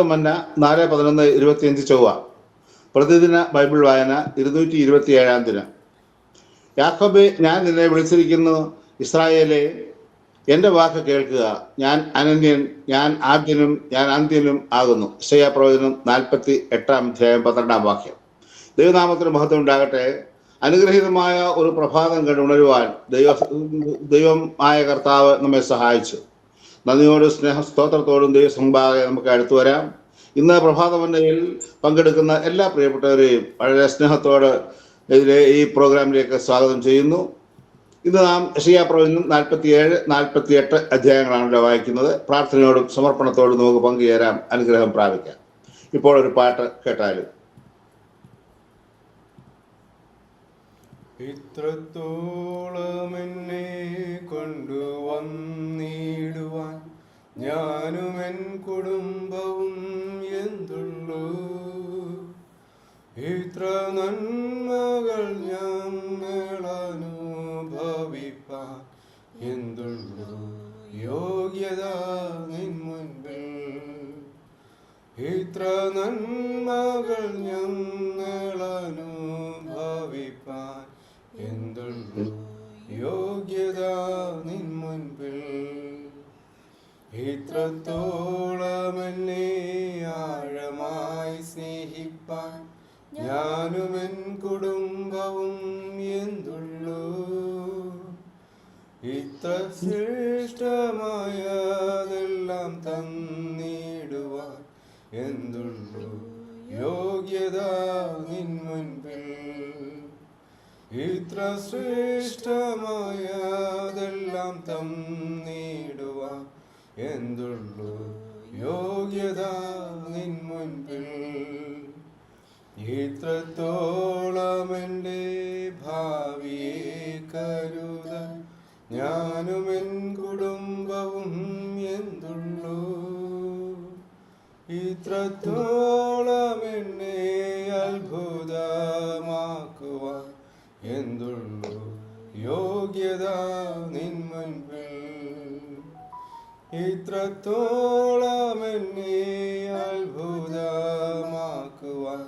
മന്ന നാല് പതിനൊന്ന് ഇരുപത്തിയഞ്ച് ചൊവ്വ. പ്രതിദിന ബൈബിൾ വായന ഇരുന്നൂറ്റി ഇരുപത്തി ഏഴാം ദിനം. യാക്കോബെ ഞാൻ നിന്നെ വിളിച്ചിരിക്കുന്നു ഇസ്രായേലെ. എന്റെ വാക്ക് കേൾക്കുക. ഞാൻ അനന്യൻ ഞാൻ ആദ്യനും ഞാൻ അന്ത്യനും ആകുന്നു. ഇഷയ പ്രവചനം നാൽപ്പത്തി എട്ടാം അധ്യായം പന്ത്രണ്ടാം വാക്യം. ദൈവനാമത്തിന് മഹത്വം ഉണ്ടാകട്ടെ. അനുഗ്രഹീതമായ ഒരു പ്രഭാതം കണ്ടുണരുവാൻ ദൈവ ദൈവമായ കർത്താവ് നമ്മെ സഹായിച്ചു. നന്ദിയോടും സ്നേഹ സ്തോത്രത്തോടും ദൈവസമ്പാദം നമുക്ക് അടുത്തു വരാം. ഇന്ന് പ്രഭാതമന്നയിൽ പങ്കെടുക്കുന്ന എല്ലാ പ്രിയപ്പെട്ടവരെയും വളരെ സ്നേഹത്തോട് ഇതിലെ ഈ പ്രോഗ്രാമിലേക്ക് സ്വാഗതം ചെയ്യുന്നു. ഇന്ന് നാം ഷിയാ പ്രവചനം നാൽപ്പത്തിയേഴ് നാൽപ്പത്തിയെട്ട് അധ്യായങ്ങളാണല്ലോ വായിക്കുന്നത്. പ്രാർത്ഥനയോടും സമർപ്പണത്തോടും നമുക്ക് പങ്കുചേരാം അനുഗ്രഹം പ്രാപിക്കാം. ഇപ്പോൾ ഒരു പാട്ട് കേട്ടാലും. ഇത്രത്തോളം എന്നെ കൊണ്ടുവന്നിടുവാൻ ഞാനും എൻ കുടുംബവും എന്തുള്ളൂ? ഇത്ര നന്മകൾ ഞങ്ങൾ അനുഭവിപ്പാൻ എന്തുള്ളൂ? യോഗ്യത നിൻ ഇത്ര നന്മകൾ ഞങ്ങൾ യോഗ്യത നിൻ മുൻപിൽ. ഇത്രത്തോളം എന്നെ ആഴമായി സ്നേഹിപ്പാൻ ഞാനും എൻ കുടുംബവും എന്തുള്ളൂ. ഇത്ര ശ്രേഷ്ഠമായതെല്ലാം തന്നിടുവാൻ എന്തുള്ളൂ? യോഗ്യത നിൻ മുൻപിൽ. ഇത്ര ശ്രേഷ്ഠമായതെല്ലാം തന്നിടുവാൻ എന്തുള്ളു? യോഗ്യത നിൻ മുൻപിൽ. ഇത്രത്തോളം എന്റെ ഭാവിയെ കരുത. ഞാനും എൻ കുടുംബവും എന്തുള്ളൂ? ഇത്രത്തോളം എന്നെ യോഗ്യത നിൻ മുൻപിൽ? ഇത്രത്തോളം എന്നെ അത്ഭുതമാക്കുവാൻ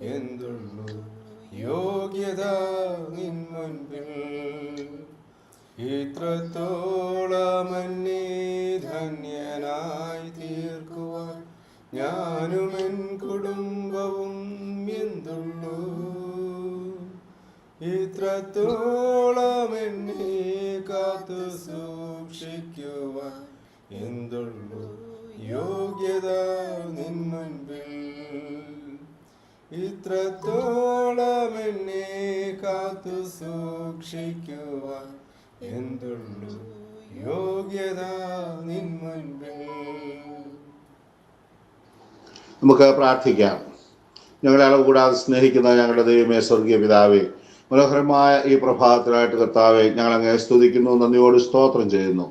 എന്തുള്ളൂ? യോഗ്യത നിൻ മുൻപിൽ. ഇത്രത്തോളം എന്നെ ധന്യനായി തീർക്കുവാൻ ഞാനും എൻ കുടുംബവും എന്തുള്ളൂ? ഇത്രത്തോളം എന്നെ കാത്തു സൂക്ഷിക്കുവാൻ എന്തുള്ളൂ യോഗ്യത നിൻ മുൻപിൽ? ഇത്രത്തോളം എന്നെ കാത്തു സൂക്ഷിക്കുവാൻ എന്തുള്ളൂ യോഗ്യത നിൻ മുൻപിൽ നമുക്ക് പ്രാർത്ഥിക്കാം. ഞങ്ങളെ അളവ് കൂടാതെ സ്നേഹിക്കുന്ന ഞങ്ങളുടെ ദൈവമേ സ്വർഗീയ പിതാവേ മനോഹരമായ ഈ പ്രഭാതത്തിലായിട്ട് കർത്താവെ ഞങ്ങൾ അങ്ങനെ സ്തുതിക്കുന്നു നന്ദിയോട് സ്തോത്രം ചെയ്യുന്നു.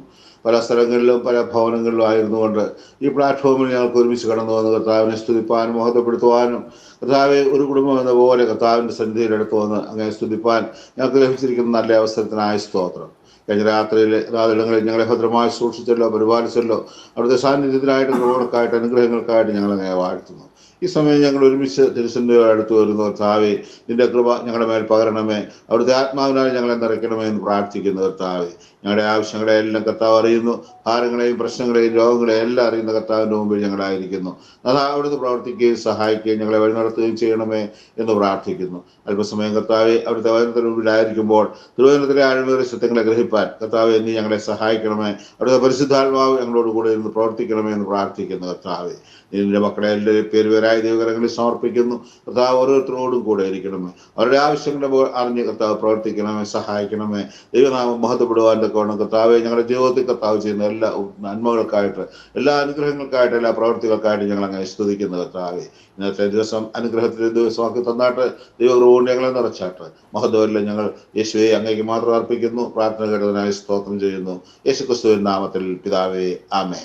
പല സ്ഥലങ്ങളിലും പല ഭവനങ്ങളിലും ആയിരുന്നു കൊണ്ട് ഈ പ്ലാറ്റ്ഫോമിൽ ഞങ്ങൾക്ക് ഒരുമിച്ച് കടന്നു വന്ന് കർത്താവിനെ സ്തുതിപ്പാനും മഹത്വപ്പെടുത്തുവാനും കർത്താവെ ഒരു കുടുംബം എന്ന പോലെ കർത്താവിന്റെ സന്നിധിയിലെടുത്ത് വന്ന് അങ്ങനെ സ്തുതിപ്പാൻ ഞങ്ങൾക്ക് ലഭിച്ചിരിക്കുന്ന നല്ല അവസരത്തിനായ സ്തോത്രം. കഴിഞ്ഞ രാത്രിയിൽ രാത്രികളിൽ ഞങ്ങളെ ഭദ്രമായി സൂക്ഷിച്ചല്ലോ പരിപാലിച്ചല്ലോ. അവിടുത്തെ സാന്നിധ്യത്തിനായിട്ട് കൃപകൾക്കായിട്ട് അനുഗ്രഹങ്ങൾക്കായിട്ട് ഞങ്ങളങ്ങനെ വാഴ്ത്തുന്നു. ഈ സമയം ഞങ്ങൾ ഒരുമിച്ച് തിരുസന്റെ അടുത്ത് വരുന്നു. താവേ നിന്റെ കൃപ ഞങ്ങളുടെ മേൽ പകരണമേ. അവിടുത്തെ ആത്മാവിനാൽ ഞങ്ങളെ നിറയ്ക്കണമേ എന്ന് പ്രാർത്ഥിക്കുന്നു കർത്താവെ. ഞങ്ങളുടെ ആവശ്യങ്ങളെ എല്ലാം കർത്താവ് അറിയുന്നു. ഭാരങ്ങളെയും പ്രശ്നങ്ങളെയും രോഗങ്ങളെയും എല്ലാം അറിയുന്ന കർത്താവിന്റെ മുമ്പിൽ ഞങ്ങളായിരിക്കുന്നു. അതാ അവിടുന്ന് പ്രവർത്തിക്കുകയും സഹായിക്കുകയും ഞങ്ങളെ വഴി നടത്തുകയും ചെയ്യണമേ എന്ന് പ്രാർത്ഥിക്കുന്നു. അല്പസമയം കർത്താവെ അവിടുത്തെ വചനത്തിന് മുമ്പിലായിരിക്കുമ്പോൾ തിരുവനന്തപുരത്തിലെ ആഴ്മയുടെ സത്യങ്ങളെ ഗ്രഹിപ്പാൻ കർത്താവെ നീ ഞങ്ങളെ സഹായിക്കണമേ. അവിടുത്തെ പരിശുദ്ധാത്മാവ് ഞങ്ങളോട് കൂടെ ഇരുന്ന് പ്രവർത്തിക്കണമേ എന്ന് പ്രാർത്ഥിക്കുന്നു കർത്താവെ. നിന്റെ മക്കളെ എല്ലാവരും പേര് പേരായി ദൈവകരങ്ങളിൽ സമർപ്പിക്കുന്നു. കർത്താവ് ഓരോരുത്തരോടും കൂടെ ഇരിക്കണമേ. അവരുടെ ആവശ്യങ്ങളെ അറിഞ്ഞ് കർത്താവ് പ്രവർത്തിക്കണമേ സഹായിക്കണമേ. ദൈവനാമം മഹത്വപ്പെടുവാൻ തക്കവണ്ണം കർത്താവെ ഞങ്ങളുടെ ജീവിതത്തിൽ കർത്താവ് ചെയ്യുന്ന എല്ലാ നന്മകൾക്കായിട്ട് എല്ലാ അനുഗ്രഹങ്ങൾക്കായിട്ട് എല്ലാ പ്രവർത്തികൾക്കായിട്ട് ഞങ്ങൾ അങ്ങനെ സ്തുതിക്കുന്നു കർത്താവെ. ഇന്നത്തെ ദിവസം അനുഗ്രഹത്തിന്റെ ദിവസമാക്കി തന്നാട്ട് ദൈവകൃപകൊണ്ട് ഞങ്ങളെ നിറച്ചാട്ട്. മഹത്വമല്ല ഞങ്ങൾ യേശുവെ അങ്ങേക്ക് മാത്രം അർപ്പിക്കുന്നു. പ്രാർത്ഥന കേട്ടതിനായി സ്തോത്രം ചെയ്യുന്നു. യേശു ക്രിസ്തുവിൻ നാമത്തിൽ പിതാവേ ആമേ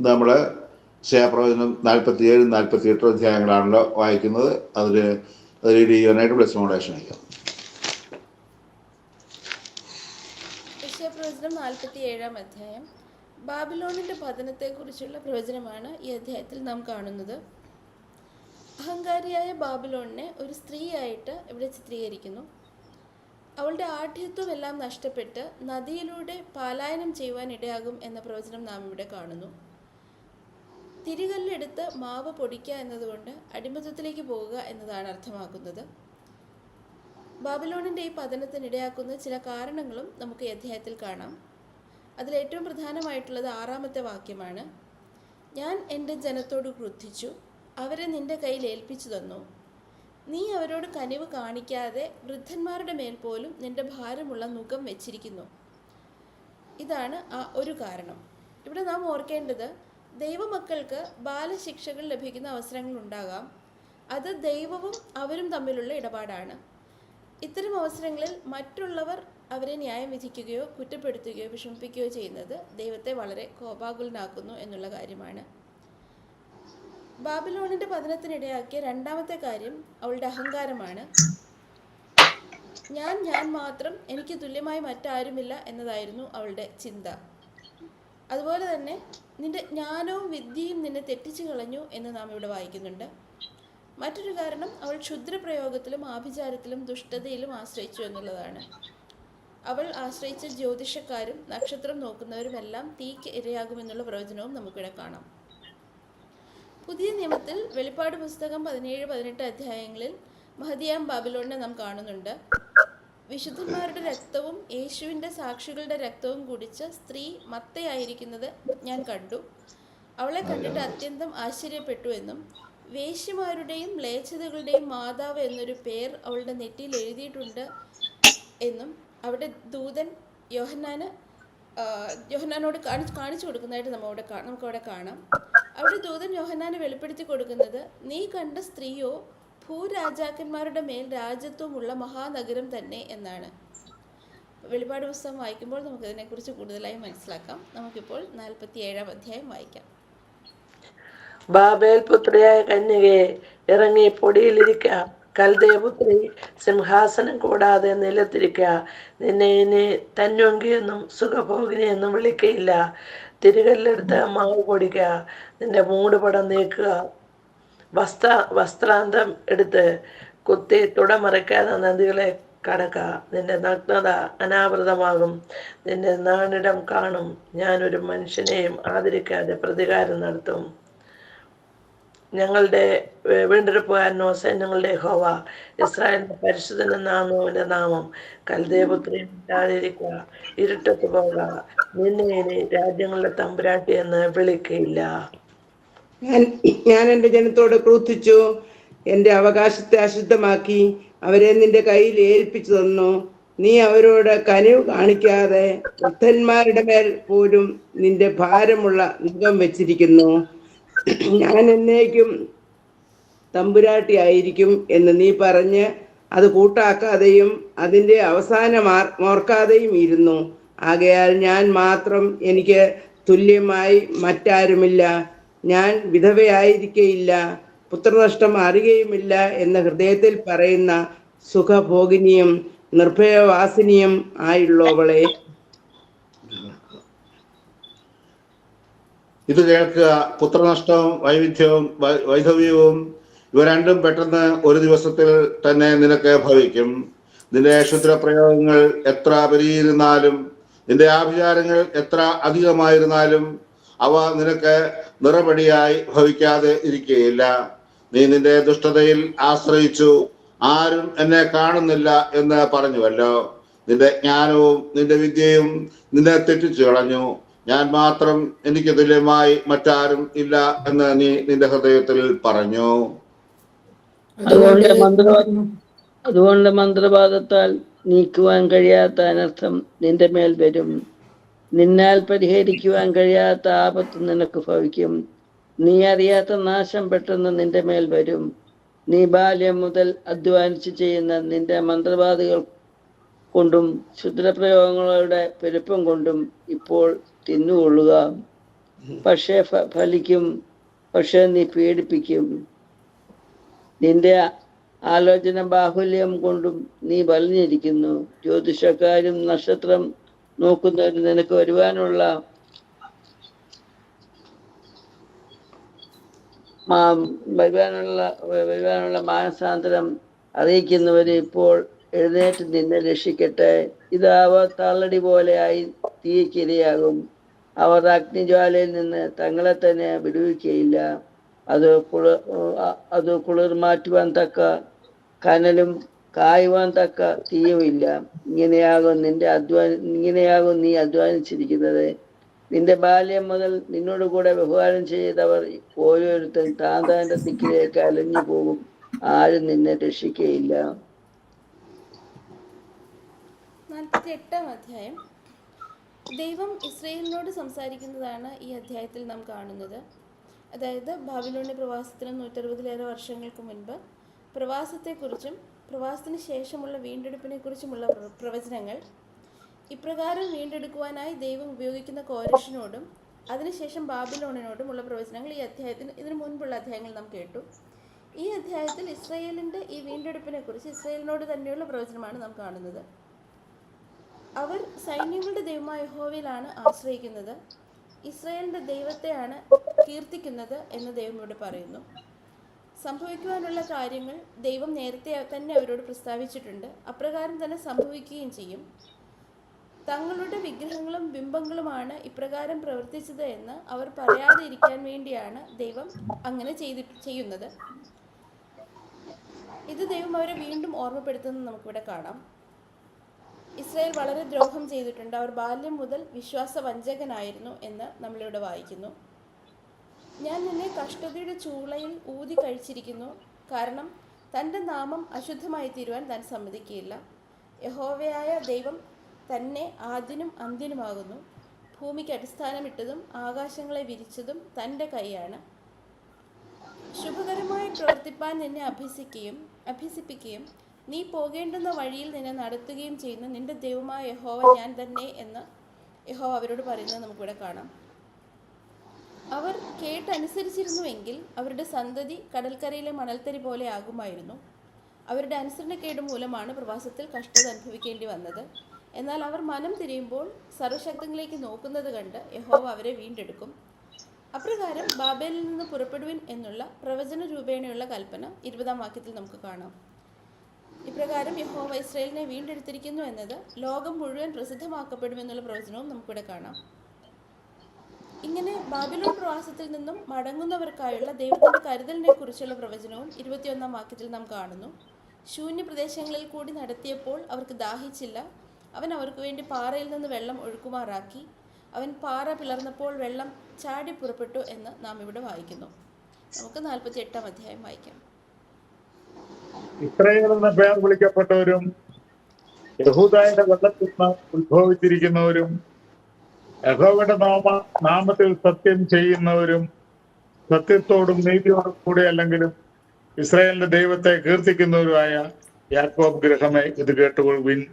നമ്മൾ ശയപ്രവചനം നാൽപ്പത്തി ഏഴ് നാൽപ്പത്തി എട്ട് അധ്യായങ്ങളാണല്ലോ വായിക്കുന്നത് അതിൽ അതിൽ റീഡ് പ്ലസ് മോഡേഷൻ അയക്കാം അധ്യായം. ബാബിലോണിന്റെ പതനത്തെക്കുറിച്ചുള്ള പ്രവചനമാണ് ഈ അധ്യായത്തിൽ നാം കാണുന്നത്. അഹങ്കാരിയായ ബാബിലോണിനെ ഒരു സ്ത്രീയായിട്ട് ഇവിടെ ചിത്രീകരിക്കുന്നു. അവളുടെ ആഠ്യത്വം എല്ലാം നഷ്ടപ്പെട്ട് നദിയിലൂടെ പാലായനം ചെയ്യുവാൻ ഇടയാകും എന്ന പ്രവചനം നാം ഇവിടെ കാണുന്നു. തിരികല്ലെടുത്ത് മാവ് പൊടിക്കുക എന്നതുകൊണ്ട് അടിമത്തത്തിലേക്ക് പോവുക എന്നതാണ് അർത്ഥമാക്കുന്നത്. ബാബിലോണിന്റെ ഈ പതനത്തിനിടയാക്കുന്ന ചില കാരണങ്ങളും നമുക്ക് ഈ അധ്യായത്തിൽ കാണാം. അതിൽ ഏറ്റവും പ്രധാനമായിട്ടുള്ളത് ആറാമത്തെ വാക്യമാണ് ഞാൻ എന്റെ ജനത്തോട് ക്രുദ്ധിച്ചു അവരെ നിന്റെ കയ്യിൽ ഏൽപ്പിച്ചു തന്നു. നീ അവരോട് കനിവ് കാണിക്കാതെ വൃദ്ധന്മാരുടെ മേൽ പോലും നിന്റെ ഭാരമുള്ള മുഖം വെച്ചിരിക്കുന്നു. ഇതാണ് ആ ഒരു കാരണം. ഇവിടെ നാം ഓർക്കേണ്ടത് ദൈവമക്കൾക്ക് ബാലശിക്ഷകൾ ലഭിക്കുന്ന അവസരങ്ങൾ ഉണ്ടാകാം അത് ദൈവവും അവരും തമ്മിലുള്ള ഇടപാടാണ്. ഇത്തരം അവസരങ്ങളിൽ മറ്റുള്ളവർ അവരെ ന്യായം വിധിക്കുകയോ കുറ്റപ്പെടുത്തുകയോ വിഷമിപ്പിക്കുകയോ ചെയ്യുന്നത് ദൈവത്തെ വളരെ കോപാകുലനാക്കുന്നു എന്നുള്ള കാര്യമാണ്. ബാബിലോണിന്റെ പതനത്തിനിടയാക്കിയ രണ്ടാമത്തെ കാര്യം അവളുടെ അഹങ്കാരമാണ്. ഞാൻ ഞാൻ മാത്രം എനിക്ക് തുല്യമായി മറ്റാരുമില്ല എന്നതായിരുന്നു അവളുടെ ചിന്ത. അതുപോലെ തന്നെ നിന്റെ ജ്ഞാനവും വിദ്യയും നിന്നെ തെറ്റിച്ചു കളഞ്ഞു എന്ന് നാം ഇവിടെ വായിക്കുന്നുണ്ട്. മറ്റൊരു കാരണം അവൾ ക്ഷുദ്രപ്രയോഗത്തിലും ആഭിചാരത്തിലും ദുഷ്ടതയിലും ആശ്രയിച്ചു എന്നുള്ളതാണ്. അവൾ ആശ്രയിച്ച ജ്യോതിഷക്കാരും നക്ഷത്രം നോക്കുന്നവരുമെല്ലാം തീക്ക് ഇരയാകുമെന്നുള്ള പ്രവചനവും നമുക്കിവിടെ കാണാം. പുതിയ നിയമത്തിൽ വെളിപ്പാട് പുസ്തകം പതിനേഴ് പതിനെട്ട് അധ്യായങ്ങളിൽ മഹദിയാം ബാബിലോണിനെ നാം കാണുന്നുണ്ട്. വിശുദ്ധന്മാരുടെ രക്തവും യേശുവിന്റെ സാക്ഷികളുടെ രക്തവും കുടിച്ച സ്ത്രീ മത്തയായിരിക്കുന്നത് ഞാൻ കണ്ടു. അവളെ കണ്ടിട്ട് അത്യന്തം ആശ്ചര്യപ്പെട്ടു എന്നും വേശ്യമാരുടെയും ലേച്ചതകളുടെയും മാതാവ് എന്നൊരു പേർ അവളുടെ നെറ്റിയിൽ എഴുതിയിട്ടുണ്ട് എന്നും അവിടെ ദൂതൻ യോഹന്നാന് യോഹന്നാനോട് കാണിച്ച് കാണിച്ചു കൊടുക്കുന്നതായിട്ട് നമ്മവിടെ നമുക്കവിടെ കാണാം. അവിടെ ദൂതൻ യോഹന്നാന് വെളിപ്പെടുത്തി കൊടുക്കുന്നത് നീ കണ്ട സ്ത്രീയോ ഭൂരാജാക്കന്മാരുടെ മേൽ രാജ്യത്വമുള്ള മഹാനഗരം തന്നെ എന്നാണ്. വെളിപാട് പുസ്തകം വായിക്കുമ്പോൾ നമുക്കതിനെക്കുറിച്ച് കൂടുതലായി മനസ്സിലാക്കാം. നമുക്കിപ്പോൾ നാൽപ്പത്തി ഏഴാം അധ്യായം വായിക്കാം. ബാബേൽ പുത്രിയായ കന്യകയെ ഇറങ്ങി പൊടിയിലിരിക്ക. കൽദേവപുത്രി സിംഹാസനം കൂടാതെ നിലത്തിരിക്ക. നിന്നെ ഇനി തന്നൊങ്കിയെന്നും സുഖഭോഗിനിയെന്നും വിളിക്കയില്ല. തിരികല്ലെടുത്ത് മാവ് പൊടിക്കുക നിന്റെ മൂടുപടം നീക്കുക. വസ്ത്ര വസ്ത്രാന്തം എടുത്ത് കുത്തി തുടമറയ്ക്കാതെ നദികളെ കടക്ക. നിന്റെ നഗ്നത അനാവൃതമാകും. നിന്റെ നാണിടം കാണും. ഞാനൊരു മനുഷ്യനെയും ആദരിക്കാതെ പ്രതികാരം നടത്തും. ഞങ്ങളുടെ വീണ്ടെടുപ്പുകാരനോ സൈന്യങ്ങളുടെ ഹോവ ഇസ്രായേലിന്റെ പരിശുദ്ധൻ നാമോന്റെ നാമം. കൽദേപുത്രി ഇല്ലാതിരിക്കുക ഇരുട്ടത്ത് പോക. നിന്നെ രാജ്യങ്ങളുടെ തമ്പുരാട്ടി എന്ന് വിളിക്കയില്ല. ഞാൻ ഞാൻ എന്റെ ജനത്തോട് ക്രൂത്തിച്ചു എന്റെ അവകാശത്തെ അശുദ്ധമാക്കി. അവരെ നിന്റെ കയ്യിൽ ഏൽപ്പിച്ചു തന്നു. നീ അവരോട് കനിവ് കാണിക്കാതെ വൃദ്ധന്മാരുടെ മേൽ പോലും നിന്റെ ഭാരമുള്ള മുഖം വെച്ചിരിക്കുന്നു. ഞാൻ എന്നേക്കും തമ്പുരാട്ടിയായിരിക്കും എന്ന് നീ പറഞ്ഞ് അത് കൂട്ടാക്കാതെയും അതിന്റെ അവസാനം ഓർക്കാതെയും ഇരുന്നു. ആകയാൽ ഞാൻ മാത്രം എനിക്ക് തുല്യമായി മറ്റാരുമില്ല. ഞാൻ വിധവയായിരിക്കയില്ല പുത്രനഷ്ടം അറിയുകയുമില്ല എന്ന ഹൃദയത്തിൽ പറയുന്ന സുഖഭോഗിനിയും നിർഭയവാസിനിയും ആയുള്ളവളെ. ഇത് കേൾക്കുക. പുത്രനഷ്ടവും വൈവിധ്യവും വൈധവ്യവും ഇവ രണ്ടും പെട്ടെന്ന് ഒരു ദിവസത്തിൽ തന്നെ നിനക്ക് ഭവിക്കും. നിന്റെ ക്ഷുദ്രപ്രയോഗങ്ങൾ എത്ര പെരിയിരുന്നാലും നിന്റെ ആഭിചാരങ്ങൾ എത്ര അധികമായിരുന്നാലും അവ നിനക്ക് നിറപടിയായി ഭവിക്കാതെ ഇരിക്കുകയില്ല. നീ നിന്റെ ദുഷ്ടതയിൽ ആശ്രയിച്ചു. ആരും എന്നെ കാണുന്നില്ല എന്ന് പറഞ്ഞുവല്ലോ. നിന്റെ ജ്ഞാനവും നിന്റെ വിദ്യയും നിന്നെ തെറ്റിച്ചു കളഞ്ഞു. ഞാൻ മാത്രം എനിക്ക് തുല്യമായി മറ്റാരും ഇല്ല എന്ന് നീ നിന്റെ ഹൃദയത്തിൽ പറഞ്ഞു. അതുകൊണ്ട് അതുകൊണ്ട് മന്ത്രവാദത്താൽ നീക്കുവാൻ കഴിയാത്ത അനർത്ഥം നിന്റെ മേൽ വരും. നിന്നാൽ പരിഹരിക്കുവാൻ കഴിയാത്ത ആപത്ത് നിനക്ക് ഭവിക്കും. നീ അറിയാത്ത നാശം പെട്ടെന്ന് നിന്റെ മേൽ വരും. നീ ബാല്യം മുതൽ അധ്വാനിച്ച് ചെയ്യുന്ന നിന്റെ മന്ത്രവാദികൾ കൊണ്ടും ക്ഷുദ്രപ്രയോഗങ്ങളുടെ പെരുപ്പം കൊണ്ടും ഇപ്പോൾ തിന്നുകൊള്ളുക. പക്ഷേ ഫലിക്കും. പക്ഷേ നീ പീഡിപ്പിക്കും. നിന്റെ ആലോചന ബാഹുല്യം കൊണ്ടും നീ വലഞ്ഞിരിക്കുന്നു. ജ്യോതിഷക്കാരും നക്ഷത്രം നോക്കുന്നവർ നിനക്ക് വരുവാനുള്ള വരുവാനുള്ള വരുവാനുള്ള മാനസാന്തരം അറിയിക്കുന്നവര് ഇപ്പോൾ എഴുന്നേറ്റ് നിന്നെ രക്ഷിക്കട്ടെ. ഇതാവ തള്ളടി പോലെയായി തീയ്ക്കിരയാകും. അവർ അഗ്നിജ്വാലയിൽ നിന്ന് തങ്ങളെ തന്നെ വിടുവിക്കുകയില്ല അത് കുളിർ അത് കുളിർ മാറ്റുവാൻ തക്ക കനലും കായുവാൻ തക്ക തീയുമില്ല. ഇങ്ങനെയാകും നിന്റെ അധ്വാന ഇങ്ങനെയാകും നീ അധ്വാനിച്ചിരിക്കുന്നത്. നിന്റെ ബാല്യം മുതൽ നിന്നോട് കൂടെ വ്യവഹാരം ചെയ്തവർ ഓരോരുത്തൻ താൻ താന്റെ ദിക്കിലേക്ക് അലഞ്ഞു പോകും. ആരും നിന്നെ എട്ടാം അധ്യായം. ദൈവം ഇസ്രയേലിനോട് സംസാരിക്കുന്നതാണ് ഈ അധ്യായത്തിൽ നാം കാണുന്നത്. അതായത് ബാബിലോണി പ്രവാസത്തിന് നൂറ്ററുപതിലേറെ വർഷങ്ങൾക്ക് മുൻപ് പ്രവാസത്തെക്കുറിച്ചും പ്രവാസത്തിന് ശേഷമുള്ള വീണ്ടെടുപ്പിനെക്കുറിച്ചുമുള്ള കുറിച്ചുമുള്ള പ്രവചനങ്ങൾ. ഇപ്രകാരം വീണ്ടെടുക്കുവാനായി ദൈവം ഉപയോഗിക്കുന്ന കോരഷിനോടും അതിനുശേഷം ബാബിലോണിനോടുമുള്ള പ്രവചനങ്ങൾ ഈ അധ്യായത്തിന് ഇതിനു മുൻപുള്ള അധ്യായങ്ങൾ നാം കേട്ടു. ഈ അധ്യായത്തിൽ ഇസ്രയേലിന്റെ ഈ വീണ്ടെടുപ്പിനെക്കുറിച്ച് ഇസ്രയേലിനോട് തന്നെയുള്ള പ്രവചനമാണ് നാം കാണുന്നത്. അവർ സൈന്യങ്ങളുടെ ദൈവമായ യഹോവയിലാണ് ആശ്രയിക്കുന്നത്. ഇസ്രായേലിന്റെ ദൈവത്തെയാണ് കീർത്തിക്കുന്നത് എന്ന് ദൈവം ഇവിടെ പറയുന്നു. സംഭവിക്കുവാനുള്ള കാര്യങ്ങൾ ദൈവം നേരത്തെ തന്നെ അവരോട് പ്രസ്താവിച്ചിട്ടുണ്ട്. അപ്രകാരം തന്നെ സംഭവിക്കുകയും ചെയ്യും. തങ്ങളുടെ വിഗ്രഹങ്ങളും ബിംബങ്ങളുമാണ് ഇപ്രകാരം പ്രവർത്തിച്ചത് എന്ന് അവർ പറയാതെ ഇരിക്കാൻ വേണ്ടിയാണ് ദൈവം അങ്ങനെ ചെയ്തി ചെയ്യുന്നത്. ഇത് ദൈവം അവരെ വീണ്ടും ഓർമ്മപ്പെടുത്തുന്നത് നമുക്കിവിടെ കാണാം. ഇസ്രായേൽ വളരെ ദ്രോഹം ചെയ്തിട്ടുണ്ട്. അവർ ബാല്യം മുതൽ വിശ്വാസ വഞ്ചകനായിരുന്നു എന്ന് നമ്മളിവിടെ വായിക്കുന്നു. ഞാൻ നിന്നെ കഷ്ടതയുടെ ചൂളയിൽ ഊതി കഴിച്ചിരിക്കുന്നു. കാരണം തന്റെ നാമം അശുദ്ധമായി തീരുവാൻ താൻ സമ്മതിക്കുകയില്ല. യഹോവയായ ദൈവം തന്നെ ആദ്യനും അന്ത്യനുമാകുന്നു. ഭൂമിക്ക് അടിസ്ഥാനമിട്ടതും ആകാശങ്ങളെ വിരിച്ചതും തന്റെ കൈയാണ്. ശുഭകരമായി പ്രവർത്തിപ്പാൻ നിന്നെ അഭ്യസിക്കുകയും അഭ്യസിപ്പിക്കുകയും നീ പോകേണ്ടുന്ന വഴിയിൽ നിന്നെ നടത്തുകയും ചെയ്യുന്ന നിന്റെ ദൈവമായ യഹോവ ഞാൻ തന്നെ എന്ന് യഹോവ അവരോട് പറയുന്നത് നമുക്കിവിടെ കാണാം. അവർ കേട്ടനുസരിച്ചിരുന്നുവെങ്കിൽ അവരുടെ സന്തതി കടൽക്കരയിലെ മണൽത്തരി പോലെ ആകുമായിരുന്നു. അവരുടെ അനുസരണക്കേട് മൂലമാണ് പ്രവാസത്തിൽ കഷ്ടത അനുഭവിക്കേണ്ടി വന്നത്. എന്നാൽ അവർ മനം തിരിയുമ്പോൾ സർവശക്തങ്ങളിലേക്ക് നോക്കുന്നത് കണ്ട് യഹോവ അവരെ വീണ്ടെടുക്കും. അപ്രകാരം ബാബേലിൽ നിന്ന് പുറപ്പെടുവിൻ എന്നുള്ള പ്രവചന രൂപേണയുള്ള കൽപ്പന ഇരുപതാം വാക്യത്തിൽ നമുക്ക് കാണാം. ഇപ്രകാരം യഹോവ ഇസ്രയേലിനെ വീണ്ടെടുത്തിരിക്കുന്നു എന്നത് ലോകം മുഴുവൻ പ്രസിദ്ധമാക്കപ്പെടുമെന്നുള്ള പ്രവചനവും നമുക്കിവിടെ കാണാം. ഇങ്ങനെ ബാബിലോൺ പ്രവാസത്തിൽ നിന്നും മടങ്ങുന്നവർക്കായുള്ള ദൈവത്തിന്റെ കരുതലിനെ കുറിച്ചുള്ള പ്രവചനവും ഇരുപത്തിയൊന്നാം വാക്യത്തിൽ നാം കാണുന്നു. ശൂന്യ പ്രദേശങ്ങളിൽ കൂടി നടത്തിയപ്പോൾ അവർക്ക് ദാഹിച്ചില്ല. അവൻ അവർക്ക് വേണ്ടി പാറയിൽ നിന്ന് വെള്ളം ഒഴുക്കുമാറാക്കി. അവൻ പാറ പിളർന്നപ്പോൾ വെള്ളം ചാടി പുറപ്പെട്ടു എന്ന് നാം ഇവിടെ വായിക്കുന്നു. നമുക്ക് നാൽപ്പത്തി എട്ടാം അധ്യായം വായിക്കാം. ഇസ്രായേൽ എന്ന പേർ വിളിക്കപ്പെട്ടവരും യഹൂദായുടെ വെള്ളത്തിൽ ഉത്ഭവിച്ചിരിക്കുന്നവരും യഹോവയുടെ നാമ നാമത്തിൽ സത്യം ചെയ്യുന്നവരും സത്യത്തോടും നീതിയോടും കൂടി അല്ലെങ്കിലും ഇസ്രായേലിന്റെ ദൈവത്തെ കീർത്തിക്കുന്നവരുമായ യാക്കോബ് ഗ്രഹമേ ഇത് കേട്ടുകൊള്ളുവിൻ.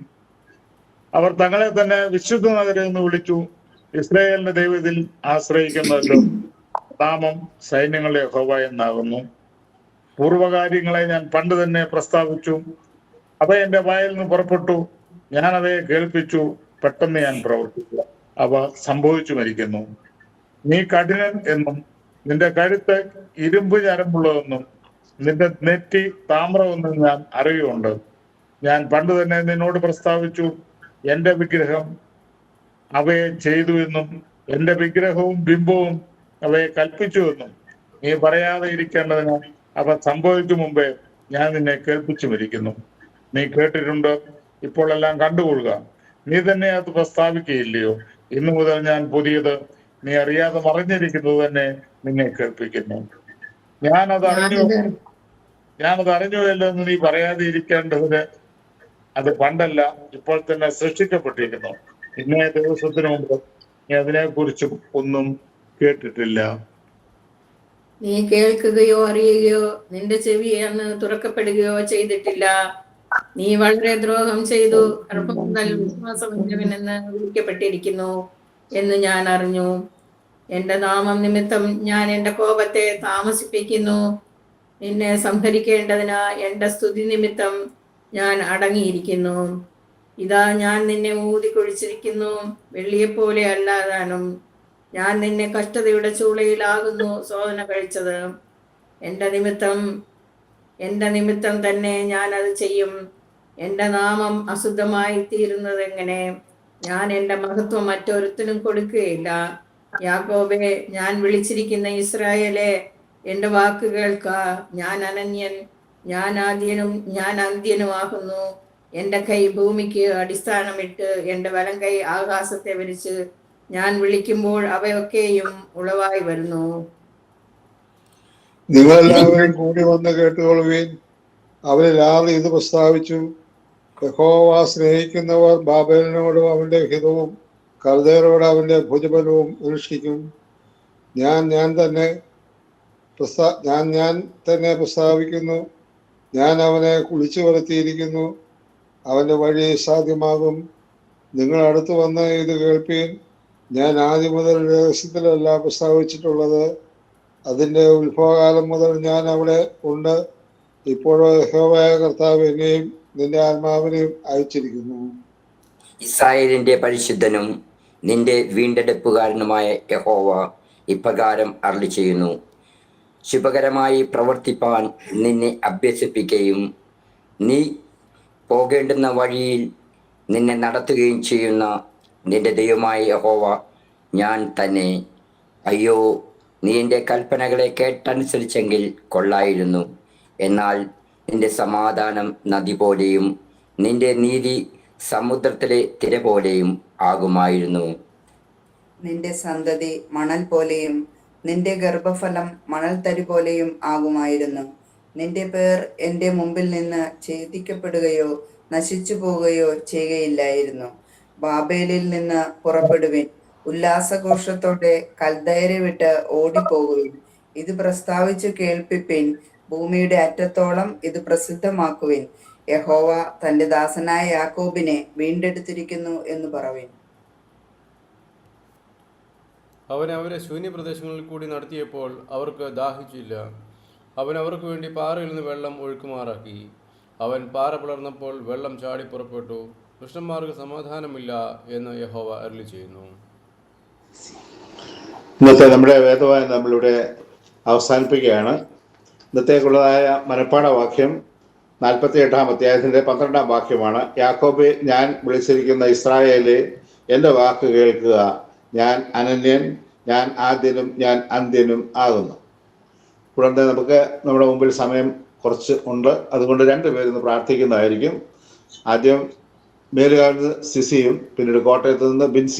അവർ തങ്ങളെ തന്നെ വിശുദ്ധ നഗരം എന്ന് വിളിച്ചു. ഇസ്രായേലിന്റെ ദൈവത്തിൽ ആശ്രയിക്കുന്നവരും നാമം സൈന്യങ്ങളുടെ യഹോവ എന്നാകുന്നു. പൂർവകാര്യങ്ങളെ ഞാൻ പണ്ട് തന്നെ പ്രസ്താവിച്ചു. അവ എന്റെ വായിൽ നിന്ന് പുറപ്പെട്ടു. ഞാൻ അവയെ കേൾപ്പിച്ചു. പെട്ടെന്ന് ഞാൻ പ്രവർത്തിച്ചു. അവ സംഭവിച്ചു മരിക്കുന്നു നീ കഠിനൻ എന്നും നിന്റെ കഴുത്ത് ഇരുമ്പ് ഞരമ്പുള്ളതെന്നും നിന്റെ നെറ്റി താമ്രമെന്നും ഞാൻ അറിയുണ്ട് ഞാൻ പണ്ട് തന്നെ നിന്നോട് പ്രസ്താവിച്ചു എന്റെ വിഗ്രഹം അവയെ ചെയ്തു എന്നും എന്റെ വിഗ്രഹവും ബിംബവും അവയെ കൽപ്പിച്ചു എന്നും. നീ പറയാതെ ഇരിക്കേണ്ടതിന് അവ സംഭവിക്കും മുമ്പേ ഞാൻ നിന്നെ കേൾപ്പിച്ചു മരിക്കുന്നു നീ കേട്ടിട്ടുണ്ട് ഇപ്പോൾ എല്ലാം കണ്ടുകൊള്ളുക. നീ തന്നെ അത് പ്രസ്താവിക്കുകയില്ലയോ? ഇന്നു മുതൽ ഞാൻ പുതിയത് നീ അറിയാതെ മറിഞ്ഞിരിക്കുന്നത് തന്നെ നിന്നെ കേൾപ്പിക്കുന്നു. ഞാനത് അറിഞ്ഞു ഞാനത് അറിഞ്ഞുവല്ലോ എന്ന് നീ പറയാതെ ഇരിക്കേണ്ടതിന് അത് പണ്ടല്ല ഇപ്പോൾ തന്നെ സൃഷ്ടിക്കപ്പെട്ടിരിക്കുന്നു. ഇന്നേ ദിവസത്തിന് മുമ്പ് നീ കുറിച്ച് ഒന്നും കേട്ടിട്ടില്ല. നീ കേൾക്കുകയോ അറിയുകയോ നിന്റെ ചെവി അന്ന് തുറക്കപ്പെടുകയോ ചെയ്തിട്ടില്ല. നീ വളരെ ദ്രോഹം ചെയ്തു. ഗർഭം മുതൽ വിശ്വാസമില്ലവനെന്ന് വിളിക്കപ്പെട്ടിരിക്കുന്നു എന്ന് ഞാൻ അറിഞ്ഞു. എന്റെ നാമം നിമിത്തം ഞാൻ എന്റെ കോപത്തെ താമസിപ്പിക്കുന്നു. നിന്നെ സംഹരിക്കേണ്ടതിന് എന്റെ സ്തുതി നിമിത്തം ഞാൻ അടങ്ങിയിരിക്കുന്നു. ഇതാ ഞാൻ നിന്നെ ഊതിക്കൊഴിച്ചിരിക്കുന്നു വെള്ളിയെപ്പോലെ അല്ലാതാനും ഞാൻ നിന്നെ കഷ്ടതയുടെ ചൂളയിലാകുന്നു. ശോധന കഴിച്ചത്. എന്റെ നിമിത്തം എന്റെ നിമിത്തം തന്നെ ഞാൻ അത് ചെയ്യും. എന്റെ നാമം അശുദ്ധമായി തീരുന്നത് എങ്ങനെ? ഞാൻ എന്റെ മഹത്വം മറ്റൊരുത്തിനും കൊടുക്കുകയില്ല. യാക്കോബെ ഞാൻ വിളിച്ചിരിക്കുന്ന ഇസ്രായേലെ എന്റെ വാക്ക് കേൾക്ക. ഞാൻ അനന്യൻ ഞാൻ ആദ്യനും ഞാൻ അന്ത്യനുമാകുന്നു. എന്റെ കൈ ഭൂമിക്ക് അടിസ്ഥാനമിട്ട് എന്റെ വലം കൈ ആകാശത്തെ വിരിച്ച് ഞാൻ വിളിക്കുമ്പോൾ അവയൊക്കെയും ഉളവായി വരുന്നു. നിങ്ങളെല്ലാവരും കൂടി വന്ന് കേട്ടുകൊള്ളുവീൻ. രാവിലെ ഇത് പ്രസ്താവിച്ചു. യഹോവ സ്നേഹിക്കുന്നവർ ബാബേലിനോടും അവന്റെ ഹിതവും കർദേരോട് അവന്റെ ഭുജബലവും അനുഷ്ഠിക്കും. ഞാൻ ഞാൻ തന്നെ ഞാൻ ഞാൻ തന്നെ പ്രസ്താവിക്കുന്നു. ഞാൻ അവനെ കുളിച്ചു വരുത്തിയിരിക്കുന്നു. അവന്റെ വഴി സാധ്യമാകും. നിങ്ങൾ അടുത്ത് വന്ന് ഇത് കേൾപ്പീൻ. ഞാൻ ആദ്യം മുതൽ രഹസ്യത്തിലല്ല പ്രസ്താവിച്ചിട്ടുള്ളത്. അതിന്റെ ഉത്ഭവകാലം മുതൽ ഞാൻ അവിടെ ഉണ്ട്. ഇപ്പോഴോ യഹോവയായ കർത്താവ് എന്നെയും നിന്റെ ആത്മാവിനെയും അയച്ചിരിക്കുന്നു. ഇസ്രായേലിന്റെ പരിശുദ്ധനും നിന്റെ വീണ്ടെടുപ്പുകാരനുമായ യഹോവ ഇപ്രകാരം അരളി ചെയ്യുന്നു ശുഭകരമായി പ്രവർത്തിപ്പാൻ നിന്നെ അഭ്യസിപ്പിക്കുകയും നീ പോകേണ്ടുന്ന വഴിയിൽ നിന്നെ നടത്തുകയും ചെയ്യുന്ന നിന്റെ ദൈവമായ യഹോവ ഞാൻ തന്നെ. അയ്യോ നീ എന്റെ കൽപ്പനകളെ കേട്ടനുസരിച്ചെങ്കിൽ കൊള്ളായിരുന്നു. എന്നാൽ നിന്റെ സമാധാനം നദി പോലെയും നിന്റെ നീതി സമുദ്രത്തിലെ തിര പോലെയും ആകുമായിരുന്നു. നിന്റെ സന്തതി മണൽ പോലെയും നിന്റെ ഗർഭഫലം മണൽത്തരി പോലെയും ആകുമായിരുന്നു. നിന്റെ പേർ എന്റെ മുമ്പിൽ നിന്ന് ഛേദിക്കപ്പെടുകയോ നശിച്ചു പോവുകയോ ചെയ്യുകയില്ലായിരുന്നു. ബാബേലിൽ നിന്ന് പുറപ്പെടുവിൻ. ഉല്ലാസഘോഷത്തോടെ കൽദയരെ വിട്ട് ഓടിപ്പോകുവിൻ. ഇത് പ്രസ്താവിച്ച് കേൾപ്പിപ്പിൻ. ഭൂമിയുടെ അറ്റത്തോളം ഇത് പ്രസിദ്ധമാക്കുവിൻ. യഹോവ തന്റെ ദാസനായ യാക്കോബിനെ വീണ്ടെടുത്തിരിക്കുന്നു എന്ന് പറവിൻ. അവൻ അവരെ ശൂന്യപ്രദേശങ്ങളിൽ കൂടി നടത്തിയപ്പോൾ അവർക്ക് ദാഹിച്ചില്ല. അവൻ അവർക്ക് വേണ്ടി പാറയിൽ നിന്ന് വെള്ളം ഒഴുക്കുമാറാക്കി. അവൻ പാറ പിളർന്നപ്പോൾ വെള്ളം ചാടി പുറപ്പെട്ടു. കൃഷ്ണന്മാർക്ക് സമാധാനമില്ല എന്ന് യഹോവ അരുളി ചെയ്യുന്നു ഇന്നത്തെ നമ്മുടെ വേദവായന നമ്മളിവിടെ അവസാനിപ്പിക്കുകയാണ്. ഇന്നത്തേക്കുള്ളതായ മനപ്പാട വാക്യം നാൽപ്പത്തി എട്ടാം അധ്യായത്തിന്റെ പന്ത്രണ്ടാം വാക്യമാണ്. യാക്കോബ് ഞാൻ വിളിച്ചിരിക്കുന്ന ഇസ്രായേലെ എന്റെ വാക്ക് കേൾക്കുക. ഞാൻ അനന്യൻ ഞാൻ ആദ്യനും ഞാൻ അന്ത്യനും ആകുന്നു. കൂടാതെ നമുക്ക് നമ്മുടെ മുമ്പിൽ സമയം കുറച്ച് ഉണ്ട്. അതുകൊണ്ട് രണ്ടുപേരിന്ന് പ്രാർത്ഥിക്കുന്നതായിരിക്കും. ആദ്യം മേലുകാലത്ത് സിസിയും പിന്നീട് കോട്ടയത്ത് നിന്ന് ബിൻസി